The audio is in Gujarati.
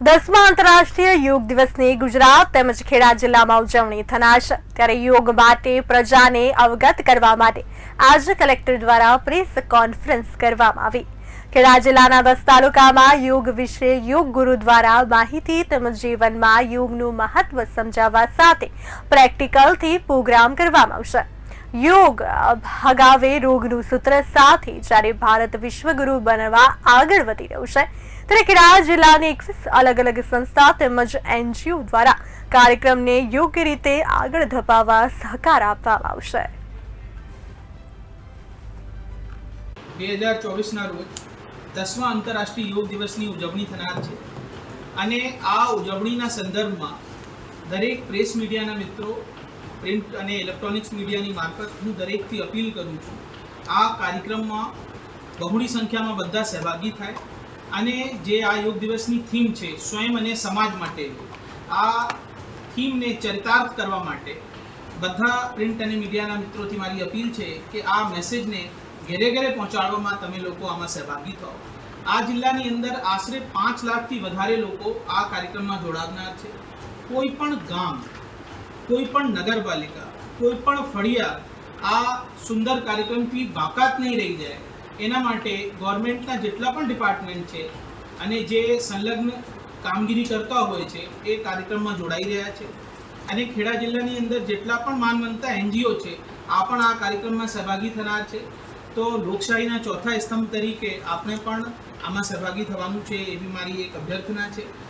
દસમા આંતરરાષ્ટ્રીય યોગ દિવસની ગુજરાત તેમજ ખેડા જિલ્લામાં ઉજવણી થનાર ત્યારે યોગ માટે પ્રજાને અવગત કરવા માટે આજે કલેક્ટર દ્વારા પ્રેસ કોન્ફરન્સ કરવામાં આવી. ખેડા જિલ્લાના દસ તાલુકામાં યોગ વિશે યોગ ગુરુ દ્વારા માહિતી તેમજ જીવનમાં યોગનું મહત્વ સમજાવવા સાથે પ્રેક્ટિકલથી પ્રોગ્રામ કરવામાં આવશે. યોગ ભગાવે રોગનું સૂત્ર સાથે જ્યારે ભારત વિશ્વગુરુ બનવા આગળ વધી રહ્યું છે, ત્યારે ખેડા જિલ્લાની એકવીસ અલગ અલગ સંસ્થા તેમજ એનજીઓ દ્વારા કાર્યક્રમને યોગ્ય રીતે આગળ ધપાવવા સહકાર આપવામાં આવશે. બે હજાર ચોવીસના રોજ દસમા આંતરરાષ્ટ્રીય યોગ દિવસની ઉજવણી થનાર છે. અને આ ઉજવણીના સંદર્ભમાં દરેક પ્રેસ મીડિયાના મિત્રો પ્રિન્ટ અને ઇલેક્ટ્રોનિક્સ મીડિયાની મારફત હું દરેકથી અપીલ કરું છું, આ કાર્યક્રમમાં બહોળી સંખ્યામાં બધા સહભાગી થાય અને જે આ યોગ દિવસની થીમ છે, સ્વયં અને સમાજ માટે, આ થીમને ચરિતાર્થ કરવા માટે, બધા પ્રિન્ટ અને મીડિયાના મિત્રોથી મારી અપીલ છે કે આ મેસેજને ઘેરે ઘેરે પહોંચાડવામાં તમે લોકો આમાં સહભાગી થાઓ. આ જિલ્લાની અંદર આશરે પાંચ લાખથી વધારે લોકો આ કાર્યક્રમમાં જોડાવનાર છે. કોઈ પણ ગામ કોઈ પણ નગરપાલિકા, કોઈ પણ ફળિયા આ સુંદર કાર્યક્રમથી બાકાત નહીં રહી જાય. એના માટે ગવર્મેન્ટના જેટલા પણ ડિપાર્ટમેન્ટ છે અને જે સંલગ્ન કામગીરી કરતા હોય છે, એ કાર્યક્રમમાં જોડાઈ રહ્યા છે. અને ખેડા જિલ્લાની અંદર જેટલા પણ માનવંતા એનજીઓ છે, આ પણ આ કાર્યક્રમમાં સહભાગી થનાર છે. તો લોકશાહીના ચોથા સ્તંભ તરીકે આપણે પણ આમાં સહભાગી થવાનું છે એવી મારી એક અભ્યર્થના છે.